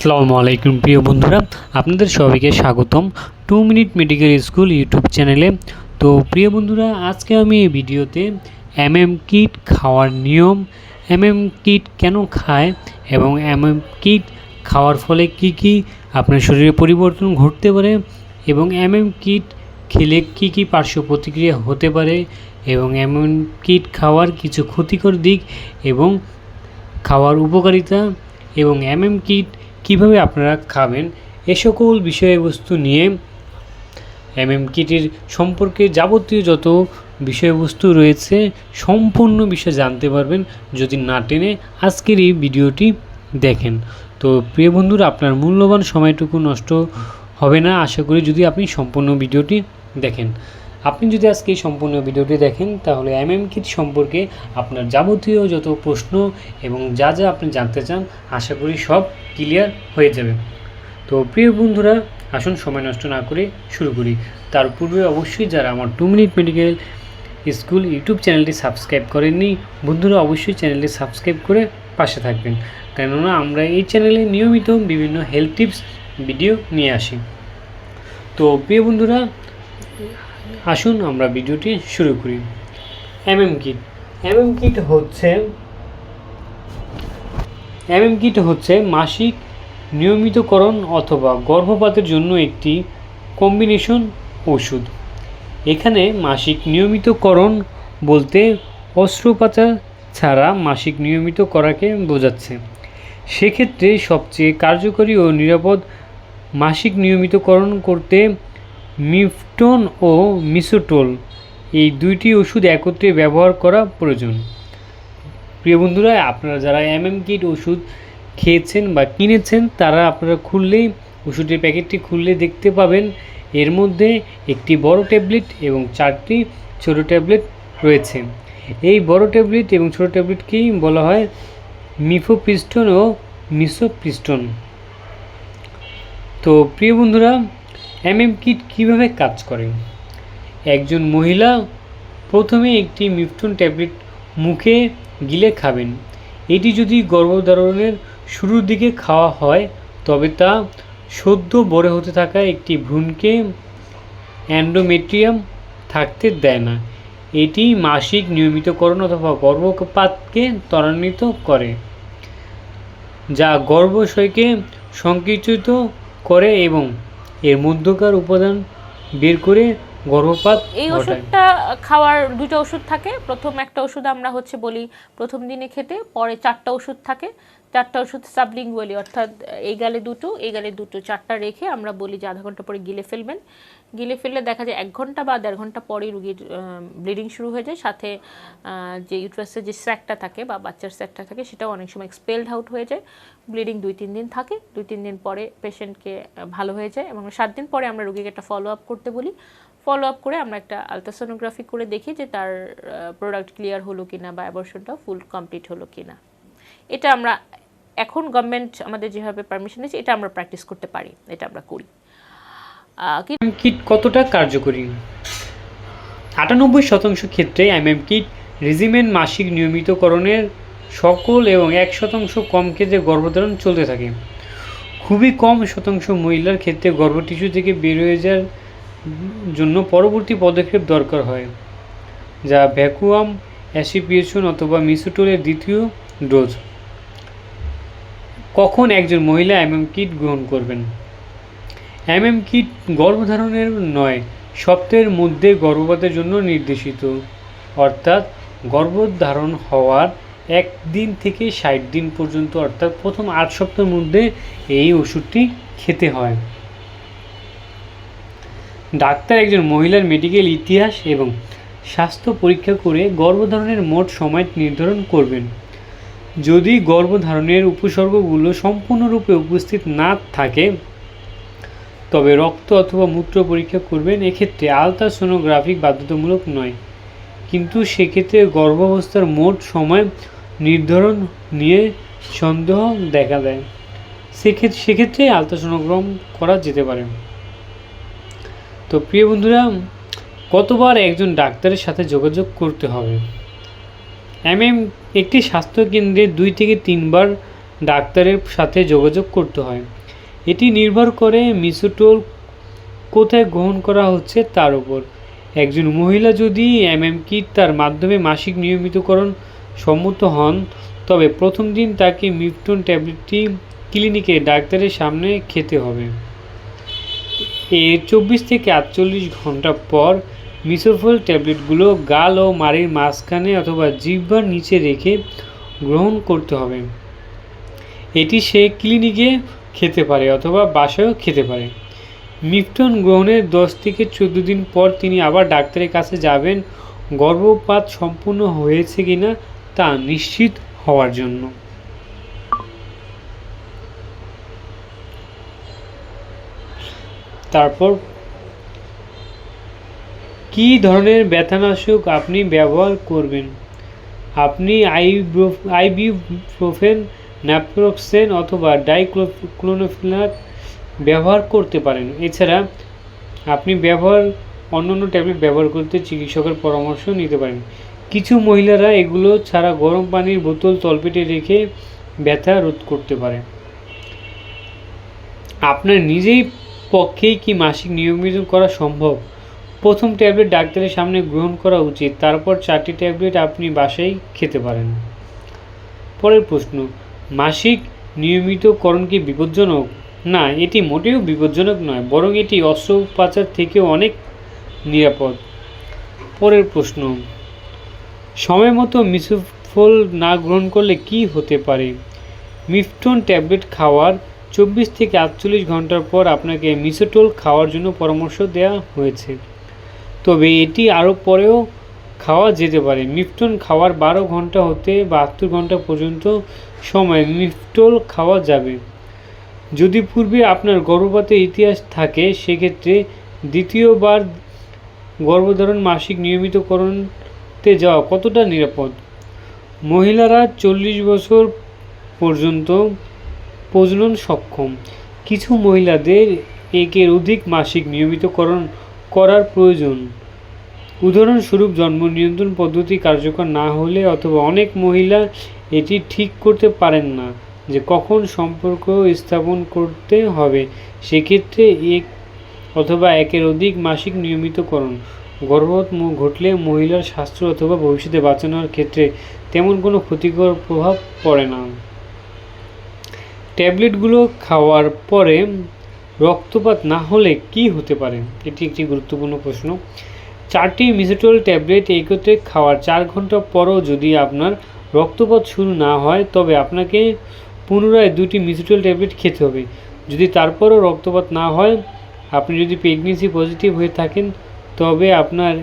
আসসালামু আলাইকুম, প্রিয় বন্ধুরা। আপনাদের সবাইকে স্বাগতম two minute medical school YouTube চ্যানেলে। তো প্রিয় বন্ধুরা, আজকে আমি এই ভিডিওতে এমএম কিট খাওয়ার নিয়ম, এমএম কিট কেন খায় এবং এমএম কিট খাওয়ার ফলে কি কি আপনার শরীরে পরিবর্তন ঘটতে পারে এবং এমএম কিট খেলে কি কি পার্শ্ব প্রতিক্রিয়া হতে পারে এবং এমন কিট খাওয়ার কিছু ক্ষতিকর দিক এবং খাওয়ার উপকারিতা এবং এমএম কিট কীভাবে আপনারা খাবেন এ সকল বিষয়বস্তু নিয়ে এমএম কিটের সম্পর্কে যাবতীয় যত বিষয়বস্তু রয়েছে, সম্পূর্ণ বিষয় জানতে পারবেন। যদি না টেনে আজকের এই ভিডিওটি দেখেন। তো প্রিয় বন্ধুরা, আপনার মূল্যবান সময়টুকু নষ্ট হবে না। আশা করি যদি আপনি সম্পূর্ণ ভিডিওটি দেখেন। আপনি যদি আজকে এই সম্পূর্ণ ভিডিওটি দেখেন, তাহলে এমএম কিট সম্পর্কে আপনার যাবতীয় যত প্রশ্ন এবং যা যা আপনি জানতে চান, আশা করি সব ক্লিয়ার হয়ে যাবে। তো প্রিয় বন্ধুরা, আসুন সময় নষ্ট না করে শুরু করি। তার পূর্বে অবশ্যই যারা আমার two minute medical school YouTube চ্যানেলটি সাবস্ক্রাইব করেননি, বন্ধুরা অবশ্যই চ্যানেলটি সাবস্ক্রাইব করে পাশে থাকবেন। কেননা আমরা এই চ্যানেলে নিয়মিত বিভিন্ন হেলথ টিপস, ভিডিও নিয়ে আসি। তো প্রিয় বন্ধুরা আসুন আমরা ভিডিওটি শুরু করি। MM kit. এমএম কিট হচ্ছে, এমএম কিট হচ্ছে মাসিক নিয়মিতকরণ অথবা গর্ভপাতের জন্য একটি কম্বিনেশন ওষুধ। এখানে মাসিক নিয়মিতকরণ বলতে অস্ত্রোপচার ছাড়া মাসিক নিয়মিত করাকে বোঝাচ্ছে। সেক্ষেত্রে সবচেয়ে কার্যকরী ও নিরাপদ মাসিক নিয়মিতকরণ করতে মিফটন ও মিসোটোল এই দুইটি ওষুধ একত্রে ব্যবহার করা প্রয়োজন। প্রিয় বন্ধুরা, আপনারা যারা এমএম কিট ওষুধ খেয়েছেন বা কিনেছেন, তারা আপনারা খুললেই, ওষুধের প্যাকেটটি খুললে দেখতে পাবেন, এর মধ্যে একটি বড় ট্যাবলেট এবং চারটি ছোট ট্যাবলেট রয়েছে। এই বড় ট্যাবলেট এবং ছোট ট্যাবলেটকেই বলা হয় মিফোপিস্টন ও মিসোপিস্টন। তো, প্রিয় বন্ধুরা এমএম কিট কীভাবে কাজ করে? একজন মহিলা প্রথমে একটি মিফটন ট্যাবলেট মুখে গিলে খাবেন। এটি যদি গর্ভধারণের শুরুর দিকে খাওয়া হয়, তবে তা সদ্য বড় হতে থাকা একটি ভ্রূণকে অ্যান্ডোমেট্রিয়াম থাকতে দেয় না। এটি মাসিক নিয়মিতকরণ অথবা গর্ভপাতকে ত্বরান্বিত করে, যা গর্ভাশয়কে সংকুচিত করে এবং এর মধ্যকার উপাদান বের করে গর্ভপাত এই ওষুধটা খাওয়ার দুটো ওষুধ থাকে। প্রথম একটা ওষুধ আমরা হচ্ছে বলি প্রথম দিনে খেতে পরে চারটা ওষুধ থাকে। চারটা ওষুধ সাবলিঙ্গুয়ালি অর্থাৎ এই গালে দুটো এই গালে দুটো। চারটা রেখে আমরা বলি যে আধা ঘণ্টা পরে গিলে ফেলবেন। গিলে ফেললে দেখা যায় এক ঘণ্টা বা দেড় ঘণ্টা পরেই রুগীর ব্লিডিং শুরু হয়ে যায়। সাথে যে ইউট্রাসের যে স্যাকটা থাকে বা বাচ্চার স্যাকটা থাকে, সেটাও অনেক সময় এক্সপেলড আউট হয়ে যায়। ব্লিডিং দুই তিন দিন থাকে, দুই তিন দিন পরে পেশেন্টকে ভালো হয়ে যায় এবং সাত দিন পরে আমরা রুগীকে একটা ফলো আপ করতে বলি। ফলো আপ করে আমরা একটা আলট্রাসোনোগ্রাফি করে দেখি যে তার প্রোডাক্ট ক্লিয়ার হলো কিনা বা অ্যাবর্শনটা ফুল কমপ্লিট হলো কিনা। এটা আমরা, এখন গভর্নমেন্ট আমাদের যেভাবে পারমিশন দিয়েছে, এটা আমরা প্র্যাকটিস করতে পারি, এটা আমরা করি। কিট কতটা কার্যকরী? আটানব্বই শতাংশ ক্ষেত্রে এমএম কিট রেজিমেন্ট মাসিক নিয়মিতকরণের সকল এবং এক শতাংশ কম ক্ষেত্রে গর্ভধারণ চলতে থাকে। খুবই কম শতাংশ মহিলার ক্ষেত্রে গর্ভ টিস্যু থেকে বের হয়ে যাওয়ার জন্য পরবর্তী পদক্ষেপ দরকার হয়, যা ভ্যাকুয়াম অ্যাসিপিয়েশন অথবা মিসোটোলের দ্বিতীয় ডোজ কখন একজন মহিলা এমএম কিট গ্রহণ করবেন? এমএম কিট গর্ভধারণের নয় সপ্তাহের মধ্যে গর্ভপাতের জন্য নির্দেশিত। অর্থাৎ গর্ভধারণ হওয়ার এক দিন থেকে ষাট দিন পর্যন্ত, অর্থাৎ প্রথম আট সপ্তাহের মধ্যে এই ওষুধটি খেতে হয়। ডাক্তার একজন মহিলার মেডিকেল ইতিহাস এবং স্বাস্থ্য পরীক্ষা করে গর্ভধারণের মোট সময় নির্ধারণ করবেন। যদি গর্ভধারণের উপসর্গগুলো সম্পূর্ণরূপে উপস্থিত না থাকে তবে রক্ত অথবা মূত্র পরীক্ষা করবেন, এক্ষেত্রে আলট্রাসোনোগ্রাফিক বাধ্যতামূলক নয়। কিন্তু সেক্ষেত্রে গর্ভাবস্থার মোট সময় নির্ধারণ নিয়ে সন্দেহ দেখা দেয়। সেক্ষেত্রে সেক্ষেত্রে আলট্রাসোনোগ্রাম করা যেতে পারে। তো প্রিয় বন্ধুরা, কতবার একজন ডাক্তারের সাথে যোগাযোগ করতে হবে? এম এম একটি স্বাস্থ্যকেন্দ্রে দুই থেকে তিনবার ডাক্তারের সাথে যোগাযোগ করতে হয়। এটি নির্ভর করে মিসোটোল কোথায় গ্রহণ করা হচ্ছে তার উপর। একজন মহিলা যদি এমএম কিট তার মাধ্যমে মাসিক নিয়মিতকরণ সম্মত হন, তবে প্রথম দিন তাকে মিফটন ট্যাবলেটটি ক্লিনিকে ডাক্তারের সামনে খেতে হবে। এর চব্বিশ থেকে আটচল্লিশ ঘণ্টা পর মিসোফল ট্যাবলেটগুলো গাল ও মাড়ির মাঝখানে অথবা জিহ্বার নিচে রেখে গ্রহণ করতে হবে। এটি সে ক্লিনিকে খেতে পারে অথবা বাসায়ও খেতে পারে। মিফটন গ্রহণের দশ থেকে চোদ্দ দিন পর তিনি আবার ডাক্তারের কাছে যাবেন। গর্ভপাত সম্পূর্ণ হয়েছে কিনা তা নিশ্চিত হওয়ার জন্য। তারপর, কি ধরনের ব্যথানাশক আপনি ব্যবহার করবেন? আপনি আইব্রো আইবিপ্রোফেন ন্যাপ্রোক্সেন অথবা ডাইক্লোফিনাক ব্যবহার করতে পারেন। এছাড়া আপনি ব্যবহার অন্যান্য ট্যাবলেট ব্যবহার করতে চিকিৎসকের পরামর্শ নিতে পারেন। কিছু মহিলারা এগুলো ছাড়া গরম পানির বোতল তলপেটে রেখে ব্যথা রোধ করতে পারে। আপনার নিজেই পক্ষেই কি মাসিক নিয়মিত করা সম্ভব? প্রথম ট্যাবলেট ডাক্তারের সামনে গ্রহণ করা উচিত। তারপর চারটি ট্যাবলেট আপনি বাসায় খেতে পারেন। পরের প্রশ্ন মাসিক নিয়মিতকরণ কি বিপজ্জনক? না, এটি মোটেও বিপজ্জনক নয়, বরং এটি অস্ত্রোপচার থেকেও অনেক নিরাপদ। পরের প্রশ্ন, সময় মতো মিসোফল না গ্রহণ করলে কি হতে পারে? মিফটন ট্যাবলেট খাওয়ার চব্বিশ থেকে আটচল্লিশ ঘণ্টার পর আপনাকে মিসোটোল খাওয়ার জন্য পরামর্শ দেওয়া হয়েছে। তবে এটি আরও পরেও খাওয়া যেতে পারে। মিফটন খাওয়ার বারো ঘণ্টা হতে বাহাত্তর ঘণ্টা পর্যন্ত সময় মিফটোল খাওয়া যাবে। যদি পূর্বে আপনার গর্ভপাতের ইতিহাস থাকে, সেক্ষেত্রে দ্বিতীয়বার গর্ভধারণ মাসিক নিয়মিতকরণতে যাওয়া কতটা নিরাপদ? মহিলারা চল্লিশ বছর পর্যন্ত প্রজনন সক্ষম। কিছু মহিলাদের একের অধিক মাসিক নিয়মিতকরণ করার প্রয়োজন। উদাহরণস্বরূপ জন্ম নিয়ন্ত্রণ পদ্ধতি কার্যকর না হলে অথবা অনেক মহিলা এটি ঠিক করতে পারেন না, যে কখন সম্পর্ক স্থাপন করতে হবে, সেক্ষেত্রে এক অথবা একের অধিক মাসিক নিয়মিতকরণ। গর্ভপাত ঘটলে মহিলার স্বাস্থ্য অথবা ভবিষ্যতে বাঁচানোর ক্ষেত্রে তেমন কোনো ক্ষতিকর প্রভাব পড়ে না। ট্যাবলেটগুলো খাওয়ার পরে রক্তপাত না হলে কি হতে পারে? এটি একটি গুরুত্বপূর্ণ প্রশ্ন। চারটি মিসোটোল ট্যাবলেট একত্রে খাওয়ার চার ঘণ্টা পরও যদি আপনার রক্তপাত শুরু না হয়, তবে আপনাকে পুনরায় দুটি মিসোটোল ট্যাবলেট খেতে হবে। যদি তারপরও রক্তপাত না হয়, আপনি যদি প্রেগনেন্সি পজিটিভ হয়ে থাকেন, তবে আপনার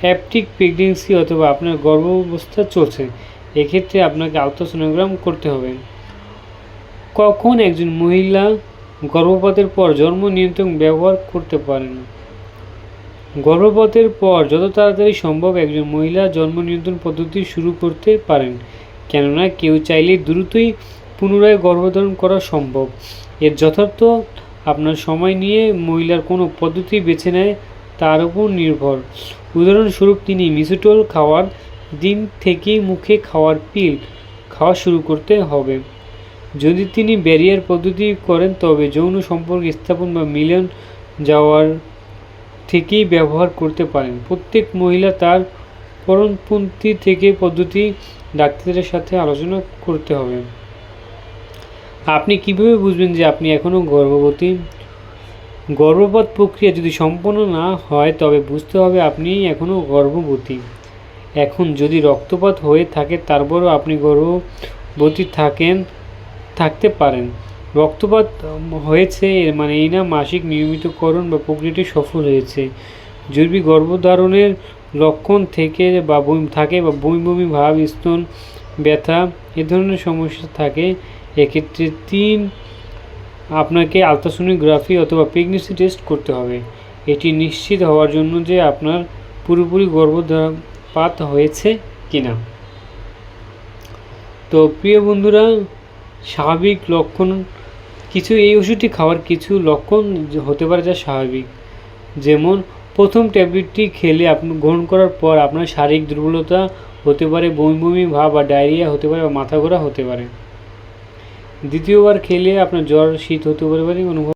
অ্যাপটিক প্রেগনেন্সি অথবা আপনার গর্ভাবস্থা চলছে। এক্ষেত্রে আপনাকে আলট্রাসোনোগ্রাম করতে হবে। কখন একজন মহিলা গর্ভপাতের পর জন্ম নিয়ন্ত্রণ ব্যবহার করতে পারেন? গর্ভপাতের পর যত তাড়াতাড়ি সম্ভব একজন মহিলা জন্ম নিয়ন্ত্রণ পদ্ধতি শুরু করতে পারেন। কেননা কেউ চাইলে দ্রুতই পুনরায় গর্ভধারণ করা সম্ভব। এর যথার্থ আপনার সময় নিয়ে মহিলার কোনো পদ্ধতি বেছে নেয়, তার উপর নির্ভর। উদাহরণস্বরূপ তিনি মিসোটোল খাওয়ার দিন থেকেই মুখে খাওয়ার পিল খাওয়া শুরু করতে হবে। যদি তিনি ব্যারিয়ার পদ্ধতি করেন, তবে যৌন সম্পর্ক স্থাপন বা মিলন যাওয়ার থেকেই ব্যবহার করতে পারেন। প্রত্যেক মহিলা তার পরমপন্থী থেকে পদ্ধতি ডাক্তারের সাথে আলোচনা করতে হবে। আপনি কীভাবে বুঝবেন যে আপনি এখনও গর্ভবতী? গর্ভপাত প্রক্রিয়া যদি সম্পন্ন না হয়, তবে বুঝতে হবে আপনি এখনও গর্ভবতী। এখন যদি রক্তপাত হয়ে থাকে, তারপরও আপনি গর্ভবতী থাকেন, থাকতে পারেন। রক্তপাত হয়েছে মানে এই না মাসিক নিয়মিতকরণ বা প্রক্রিয়াটি সফল হয়েছে। যদি গর্ভধারণের লক্ষণ থেকে বা বমি, থাকে বা বমি বমি, ভাব, স্তন ব্যথা এ ধরনের সমস্যা থাকে, এক্ষেত্রে তিন আপনাকে আলট্রাসোনোগ্রাফি অথবা প্রেগনেন্সি টেস্ট করতে হবে। এটি নিশ্চিত হওয়ার জন্য যে আপনার পুরোপুরি গর্ভপাত হয়েছে কিনা। তো প্রিয় বন্ধুরা স্বাভাবিক লক্ষণ, কিছু এই ওষুধটি খাওয়ার কিছু লক্ষণ হতে পারে যা স্বাভাবিক। যেমন, প্রথম ট্যাবলেটটি খেলে আপনি গ্রহণ করার পর আপনার শারীরিক দুর্বলতা হতে পারে, বমি বমি ভাব বা ডায়রিয়া হতে পারে বা মাথা ঘোরা হতে পারে। দ্বিতীয়বার খেলে আপনার জ্বর, শীত হতে পারে অনুভব